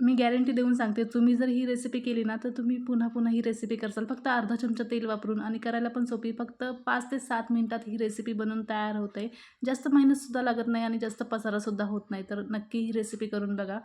मी guarantee देऊन सांगते तुम्ही जर ही रेसिपी केली ना तर तुम्ही पुन्हा पुन्हा ही रेसिपी करसाल. फक्त अर्धा चमचा तेल वापरून आणि करायला पण सोपी. फक्त पाच ते सात मिनटात ही रेसिपी बनवून तयार होते. जास्त मेहनतसुद्धा लागत नाही आणि जास्त पसारासुद्धा होत नाही. तर नक्की ही रेसिपी करून बघा.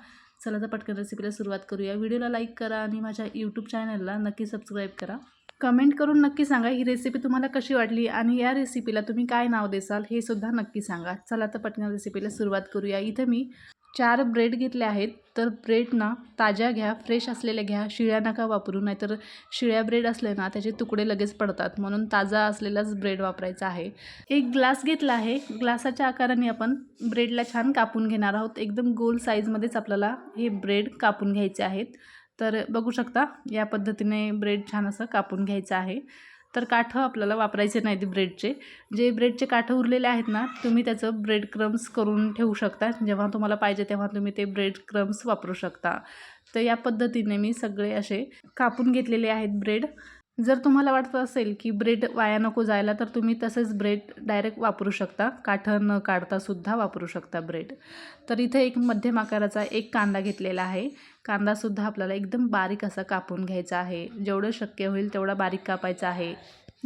चला तर पटकन रेसिपीला सुरुवात करूया. व्हिडिओला लाईक करा आणि माझ्या यूट्यूब चॅनलला नक्की सबस्क्राईब करा. कमेंट करून नक्की सांगा ही रेसिपी तुम्हाला कशी वाटली आणि या रेसिपीला तुम्ही काय नाव देसाल हे सुद्धा नक्की सांगा. चला तर पटकन रेसिपीला सुरुवात करूया. इथं मी चार ब्रेड घेतले आहेत तर ब्रेड ना ताज्या घ्या फ्रेश असलेल्या घ्या शिळ्या नका वापरू नाहीतर शिळ्या ब्रेड असले ना त्याचे तुकडे लगेच पडतात. म्हणून ताजा असलेलाच ब्रेड वापरायचा आहे. एक ग्लास घेतला आहे. ग्लासाच्या आकाराने आपण ब्रेडला छान कापून घेणार आहोत. एकदम गोल साईजमध्येच आपल्याला हे ब्रेड कापून घ्यायचे आहेत. तर बघू शकता या पद्धतीने ब्रेड छान असं कापून घ्यायचं आहे. तर काठं आपल्याला वापरायचे नाही ते ब्रेडचे. जे ब्रेडचे काठं उरलेले आहेत ना तुम्ही त्याचं ब्रेड क्रम्स करून ठेवू शकता. जेव्हा तुम्हाला पाहिजे तेव्हा तुम्ही ते ब्रेड क्रम्स वापरू शकता. तर या पद्धतीने मी सगळे असे कापून घेतलेले आहेत ब्रेड. जर तुम्हाला वाटत असेल की ब्रेड वाया नको जायला तर तुम्ही तसेच ब्रेड डायरेक्ट वापरू शकता. काठं न काढतासुद्धा वापरू शकता ब्रेड. तर इथे एक मध्यम आकाराचा एक कांदा घेतलेला आहे. कांदासुद्धा आपल्याला एकदम बारीक असा कापून घ्यायचा आहे. जेवढं शक्य होईल तेवढा बारीक कापायचा आहे.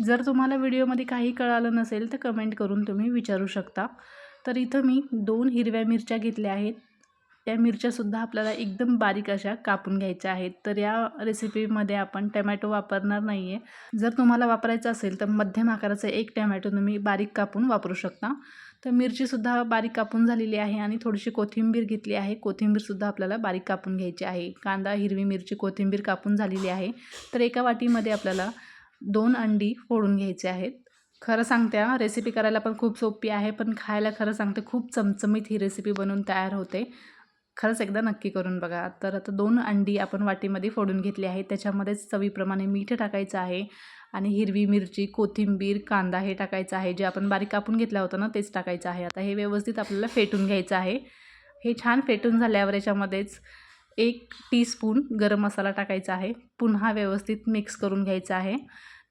जर तुम्हाला व्हिडिओमध्ये काही कळालं नसेल तर कमेंट करून तुम्ही विचारू शकता. तर इथं मी दोन हिरव्या मिरच्या घेतल्या आहेत. त्या मिरच्यासुद्धा आपल्याला एकदम बारीक अशा कापून घ्यायच्या आहेत. तर या रेसिपीमध्ये आपण टमॅटो वापरणार नाही आहे जर तुम्हाला वापरायचं असेल तर मध्यम आकाराचा एक टमॅटो तुम्ही बारीक कापून वापरू शकता. तर मिरचीसुद्धा बारीक कापून झालेली आहे आणि थोडीशी कोथिंबीर घेतली आहे. कोथिंबीरसुद्धा आपल्याला बारीक कापून घ्यायची आहे. कांदा हिरवी मिरची कोथिंबीर कापून झालेली आहे. तर एका वाटीमध्ये आपल्याला दोन अंडी फोडून घ्यायचे आहेत. खरं सांगते हा रेसिपी करायला पण खूप सोपी आहे पण खायला खरं सांगते खूप चमचमीत ही रेसिपी बनवून तयार होते. खरंच एकदा नक्की करून बघा. तर आता दोन अंडी आपण वाटीमध्ये फोडून घेतली आहे त्याच्यामध्येच चवीप्रमाणे मीठ टाकायचं आहे आणि हिरवी मिरची कोथिंबीर कांदा हे टाकायचं आहे. जे आपण बारीक कापून घेतला होतं ना तेच टाकायचं आहे. आता हे व्यवस्थित आपल्याला फेटून घ्यायचं आहे. हे छान फेटून झाल्यावर याच्यामध्येच एक टीस्पून गरम मसाला टाकायचा आहे. पुन्हा व्यवस्थित मिक्स करून घ्यायचा आहे.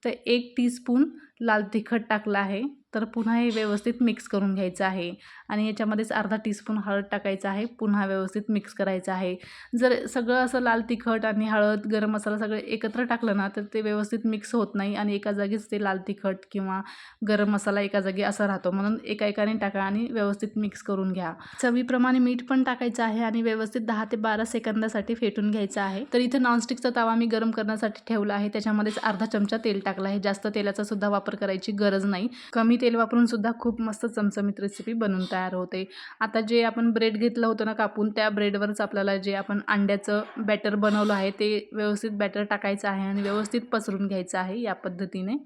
तर एक टीस्पून लाल तिखट टाकलं आहे. तर पुन्हा हे व्यवस्थित मिक्स करून घ्यायचं आहे. आणि याच्यामध्येच अर्धा टीस्पून हळद टाकायचं आहे. पुन्हा व्यवस्थित मिक्स करायचं आहे. जर सगळं असं लाल तिखट आणि हळद गरम मसाला सगळं एकत्र टाकलं ना तर ते व्यवस्थित मिक्स होत नाही आणि एका जागीच ते लाल तिखट किंवा गरम मसाला एका जागी असा राहतो. म्हणून एका एकाने टाका आणि व्यवस्थित मिक्स करून घ्या. चवीप्रमाणे मीठ पण टाकायचं आहे आणि व्यवस्थित दहा ते बारा सेकंदासाठी फेटून घ्यायचं आहे. तर इथे नॉनस्टिकचा तवा मी गरम करण्यासाठी ठेवला आहे. त्याच्यामध्येच अर्धा चमचा तेल टाकला आहे. जास्त तेलाचा सुद्धा वापर वापर करायची गरज नाही. कमी तेल वापरून सुद्धा खूप मस्त चमचमीत रेसिपी बनून तयार होते. आता जे आपण ब्रेड घेतलं होतं ना कापून त्या ब्रेडवरच आपल्याला जे आपण अंड्याचं बॅटर बनवलं आहे ते व्यवस्थित बॅटर टाकायचं आहे आणि व्यवस्थित पसरून घ्यायचं आहे या पद्धतीने.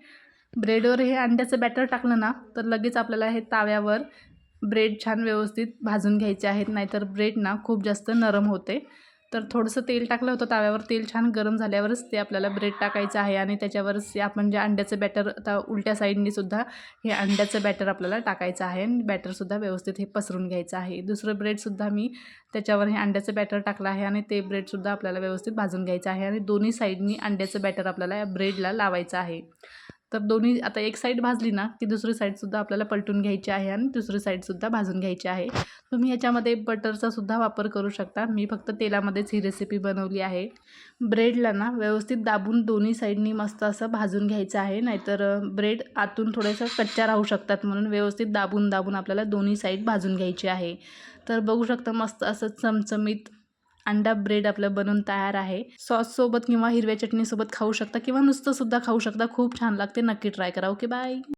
ब्रेडवर हे अंड्याचं बॅटर टाकलं ना तर लगेच आपल्याला हे ताव्यावर ब्रेड छान व्यवस्थित भाजून घ्यायचे आहेत. नाहीतर ब्रेड ना खूप जास्त नरम होते. तर थोडंसं तेल टाकलं होतं ताव्यावर तेल छान गरम झाल्यावरच ते आपल्याला ब्रेड टाकायचं आहे आणि त्याच्यावरच आपण जे अंड्याचं बॅटर आता उलट्या साईडनीसुद्धा हे अंड्याचं बॅटर आपल्याला टाकायचं आहे आणि बॅटरसुद्धा व्यवस्थित हे पसरून घ्यायचं आहे. दुसरं ब्रेडसुद्धा मी त्याच्यावर हे अंड्याचं बॅटर टाकलं आहे आणि ते ब्रेडसुद्धा आपल्याला व्यवस्थित भाजून घ्यायचं आहे आणि दोन्ही साईडनी अंड्याचं बॅटर आपल्याला या ब्रेडला लावायचं आहे. तर दोन्ही आता एक साईड भाजली ना की दुसरी साईडसुद्धा आपल्याला पलटून घ्यायची आहे आणि दुसरी साईडसुद्धा भाजून घ्यायची आहे. तुम्ही याच्यामध्ये बटरचा सुद्धा वापर करू शकता. मी फक्त तेलामध्येच ही रेसिपी बनवली आहे. ब्रेडला ना व्यवस्थित दाबून दोन्ही साईडनी मस्त असं भाजून घ्यायचं आहे. नाहीतर ब्रेड आतून थोड्याशा कच्च्या राहू शकतात म्हणून व्यवस्थित दाबून दाबून आपल्याला दोन्ही साईड भाजून घ्यायची आहे. तर बघू शकता मस्त असं चमचमीत अंडा ब्रेड आपलं बनवून तयार आहे. सॉससोबत किंवा हिरव्या चटणीसोबत खाऊ शकता किंवा नुसतं सुद्धा खाऊ शकता. खूप छान लागते. नक्की ट्राय करा. Okay bye